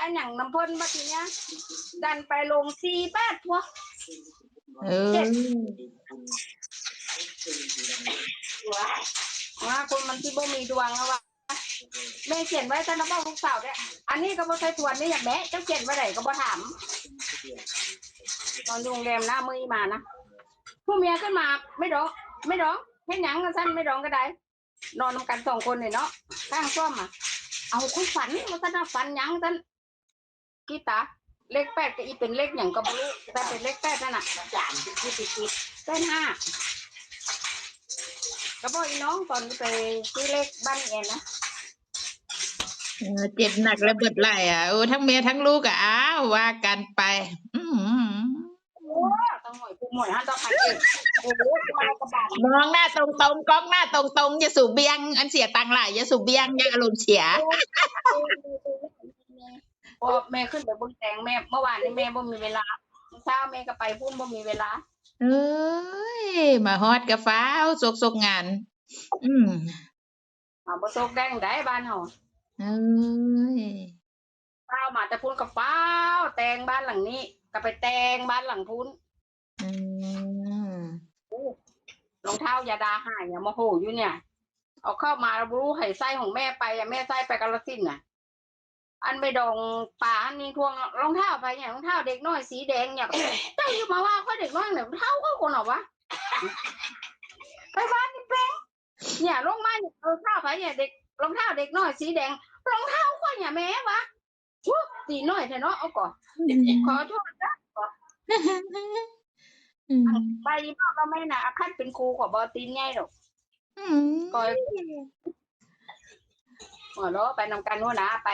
อันอย่างน้ำเพ่นมาทีเนี้ยดันไปลงซีแปดพวกเออว่าคนมันที่บ่มีดวงแล้ววะแม่เขียนไว้ท่านบอกลูกสาวด้วยอันนี้ก็บ่ใช่ทวนนี่อย่างแม่เจ้าเขียนไว้ไหนก็บ่ถามตอนอยู่โรงแรมหน้ามือมานะผู้เมียขึ้นมาไม่ร้องไม่ร้องแค่หยังกันสั้นไม่ร้องก็ได้ นอนนำกันสองคนเนี่ยเนาะข้างซ่อมอะเอาคุณฝันว่าท่านน่ะฝันหยังท่าน กีตาเลขแปดก็อีเป็นเลขอย่างก็บ่รู้แต่เป็นเลขแปดนั่นน่ะสามที่ที่ที่แปดห้าก็บอกอีน้องตอนไปซื้อเลขบ้านแอนนะเออเจ็บหนักแล้วเบิดไหลอะโอ้ทั้งเมียทั้งลูกอะอ้าวว่ากันไป อืมโอ้ต้องหน่อยผู้หมวยฮันต้องพันเองโอ้โหตัวอะไรกระบาดมองหน้าตรงตรงๆกล้องหน้าตรงตรงๆอย่าสูบเบียง อันเสียตังค์หลายอย่าสูบเบียงอย่าอารมณ์เสีย พอแม่ขึ้นไปบนแตงแม่เมื่อวานนี้แม่บ่มีเวลาเช้าแม่ก็ไปพุ่นบ่มีเวลา เอ้ยมาฮอดกระฟ้าวสกสกงาน อืมเอาบ่โซกแดงได้บ้านเฮาเอ้ยเช้ามาแต่พุ่นกับฟ้าวแตงบ้านหลังนี้ ก็ไปแตงบ้านหลังพุ่นอืมรองเท้ายาดาหายเนี่ยโมโหอยู่เนี่ย เอาเข้ามาแล้วรู้ไห้ไส้ของแม่ไปอะแม่ไส้ไปกาลสินธุ์น่ะ อันไปดองป่าอันนี้ทวงรองเท้าไปเนี่ยรองเท้าเด็กน้อยสีแดงเนี่ยเจ้าอยู่มาว่าเขาเด็กน้อยเนี่ยรองเท้าเขาคนเหรอวะไปบ้านนี่แป้งเนี่ยลงมาเนี่ยรองเท้าไปเนี่ยเด็กรองเท้าเด็กน้อยสีแดงรองเท้าเขาเนี่ยแม่วะวุ้ตีน้อยเถอะเนาะเอาก่อนขอโทษนะอืมไปมากก็ไม่นะอาคัดเป็นครูของบอตีนใหญ่หรอกอืมก็ หัวเราะไปนำกันหัวนะไป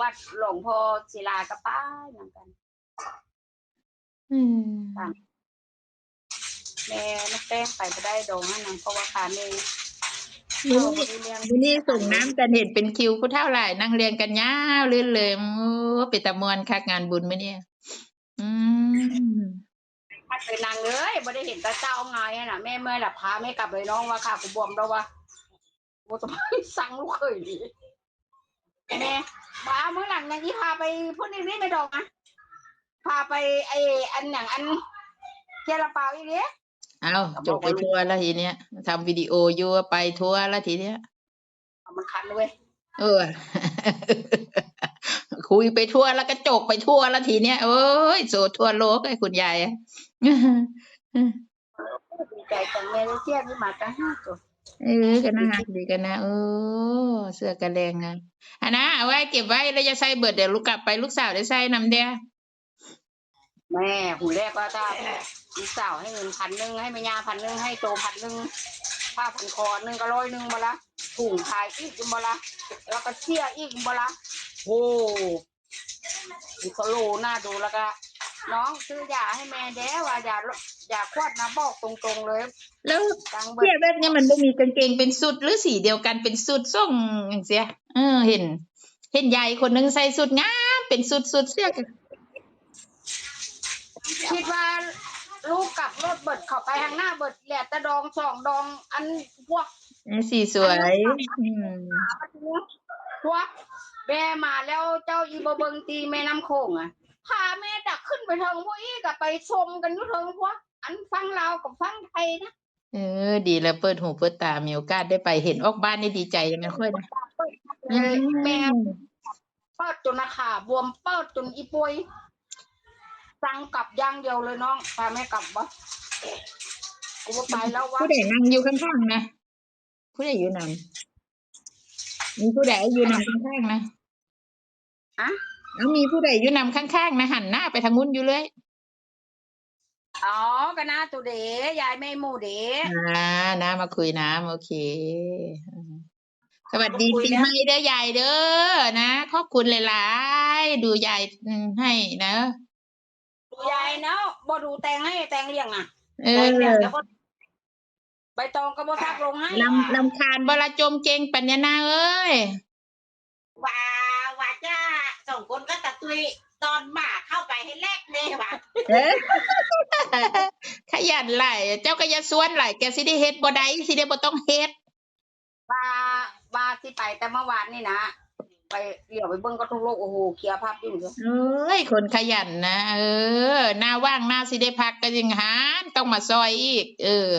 วัดหลวงพ่อศิลากระป้ายนำกัน อืมแม่นักแป้งไปไม่ได้ดองให้นางเพราะว่าขาเมย์มื้อเขานี้บ่ได้เลี้ยงมื้อนี้ส่งน้ำกันเห็นเป็นคิวผู้เท่าไหร่นั่งเรียนกันยาวเรื่อยเลยโอ้เป็นตะมวนคักงานบุญมื้อนี้อืมพัดไปนางเลยไม่ได้เห็นตาเจ้าไงอะน่ะแม่เมื่อยหลับพาแม่กลับเลยน้องว่าค่ะกูบวมแล้วว่า โอ้ทำไมสั่งลูกเคยดีแม่บ้าเมื่อหลังนางอีพาไปพูดนี่ไม่ดอกนะพาไปไออันอย่างอันเจลาเปาอีเนี้ยเอาจบไปทั่วแล้วทีเนี้ยทำวิดีโออยู่ไปทั่วแล้วทีเนี้ยเอามันคันเลยเออ คุยไปทั่วแล้วก็จกไปทั่วแล้วทีเนี้ยโอ้ยโสดทั่วโลกไอ้คุณยายอะดีใจจังแม่ได้เที่ยวที่มาตั้งห้าตัว เออก็น่ารักดีกันนะเออเสื้อกันแดงไงอันนะเอาไว้เก็บไว้แล้วจะใส่เบิดเดี๋ยวลูกกลับไปลูกสาวได้ใส่นำเดียแม่หูแรกก็ถ้าลูกสาวให้เงินพันหนึ่งให้แม่ยาพันหนึ่งให้โตพันหนึ่งผ้าพันคอหนึ่งก็ร้อยหนึ่งมาละถุงขายอีกมาละแล้วก็เชี่ยอีกมาละโอ้มีโซโลหน่าดูแล้วก็ น้องซื้อยาให้แม่แด้ว่ายายาควดนะบอกตรงๆเลย แล้วตังเบิเสื้อดแบบเนี้ยมันไม่มีกางเกงเป็นสุดหรือสีเดียวกันเป็นสุดส่งอย่างเสียเออเห็น เห็นยายคนหนึงใส่สุดงามเป็นสุดสุดเสื้อกันคิดว่าลูกกลับรถเบิดเข้าไปทางหน้าเบิดแหละแต่ดองสองดองอันพวกสีสวยอืมพวกแม่มาแล้วเจ้าอีบเบิงตีแม่น้ำโขงอะ พาแม่ดักขึ้นไปเทิงพวกอีกับไปชมกันอยู่เทิงพวกอันฟังลาวกับฟังไทยนะเออ ดีแล้วเปิดหูเปิดตามีโอกาสได้ไปเห็นออกบ้านนี่ดีใจยังไงค่อยนะเลยแม่เปิดจนนะขาบวมเปิดจนอีปุยสั่งกลับอย่างเดียวเลยน้องพาแม่กลับวะกูบ่ไปแล้ววะผู้ใดนั่งอยู่ข้างๆนะผู้ใดอยู่นำมีผู้ใดอยู่นำข้างๆนะอะ แล้วมีผู้ใดอยู่นำข้างๆนะหันหน้าไปทางนู้นอยู่เลยอ๋อก็น่าตุเดยายไม่หมู่เดอ่านะมาคุยน้ำโอเคอืมสวัสดีมาคุยปีนะใหม่เด้อยายเด้อนะขอบคุณหลายๆดูยายอืมให้นะยายเนาะบ่ดูแตงให้แตงเลี้ยงอะเอแตองเลี้ยงแล้วก็ใบตองก็บ่ซักลงให้ลำลำคาญบละจมเจงปัญญานาเอ้ยว่าว่าจะ ส่งคนก็ตะตุยตอนหมาเข้าไปให้แลกเลยว่ะเอ้ยขยันไหลายเจ้าก็อย่าส่วนไหลายแกสิได้เฮ็ดบ่ได้สิได้บ่ต้องเฮ็ดว่าว่าที่ไปแต่เมื่อวานนี่นะไปไปเหลียวไปเบิ้งก็ทุกโลกโอ้โหเคลียร์ภาพอยู่เลยเอ้ยคนขยันนะเออหน้าว่างหน้าสิได้พักก็ยังหาต้องมาซอยอีก เออ